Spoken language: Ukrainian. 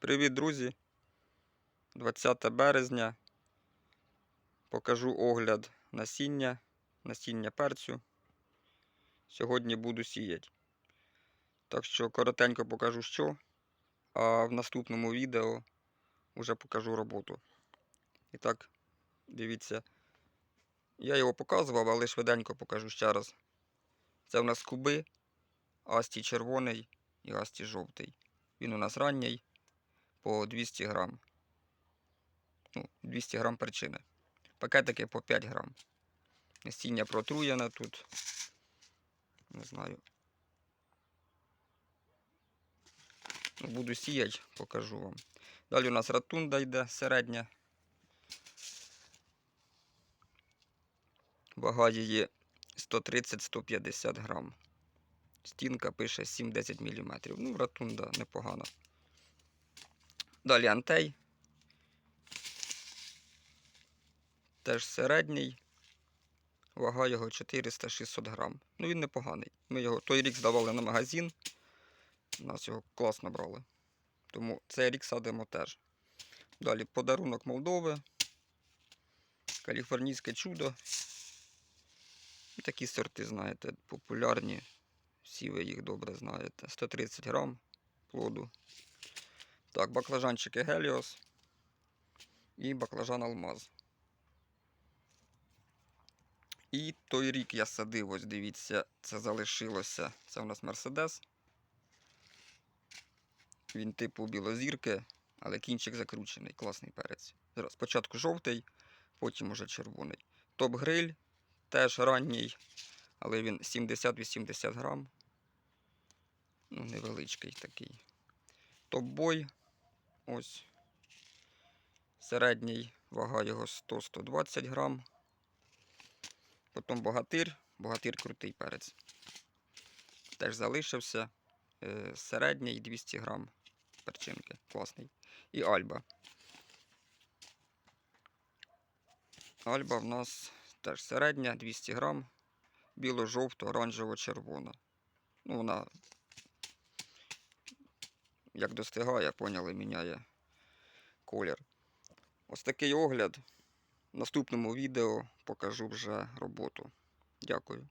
Привіт, друзі! 20 березня. Покажу огляд насіння, насіння перцю. Сьогодні буду сіяти. Так що коротенько покажу що, а в наступному відео вже покажу роботу. І так, дивіться. Я його показував, але швиденько покажу ще раз. Це в нас куби, асті червоний і асті жовтий. Він у нас ранній по 200 грам. Ну, 200 грам перчини. Пакетики по 5 грам. Насіння протруєне тут. Не знаю. Ну, Буду сіяти, покажу вам. Далі у нас ратунда йде середня. Вага її 130-150 грам. Стінка пише 7-10 мм. Ну, ратунда непогана. Далі антей. Теж середній. Вага його 400-600 грам. Ну він непоганий. Ми його той рік здавали на магазин. Нас його класно брали. Тому цей рік садимо теж. Далі подарунок Молдови. Каліфорнійське чудо. Такі сорти, знаєте, популярні. Всі ви їх добре знаєте. 130 грам плоду. Так, баклажанчики Геліос і баклажан Алмаз. І той рік я садив, ось дивіться, це залишилося. Це у нас Мерседес. Він типу білозірки, але кінчик закручений, класний перець. Спочатку жовтий, потім уже червоний. Топ-гриль теж ранній, але він 70-80 грам. Ну, невеличкий такий. Топ-бой. Ось. Середній вага його 100-120 грам. Потім богатир. Богатир крутий перець. Теж залишився. Е, Середній 200 грам перчинки. Класний. І альба. Альба в нас теж середня, 200 грам. Біло-жовто, оранжево-червона. Ну, вона як достигає, поняли, міняє колір. Ось такий огляд. В наступному відео покажу вже роботу. Дякую.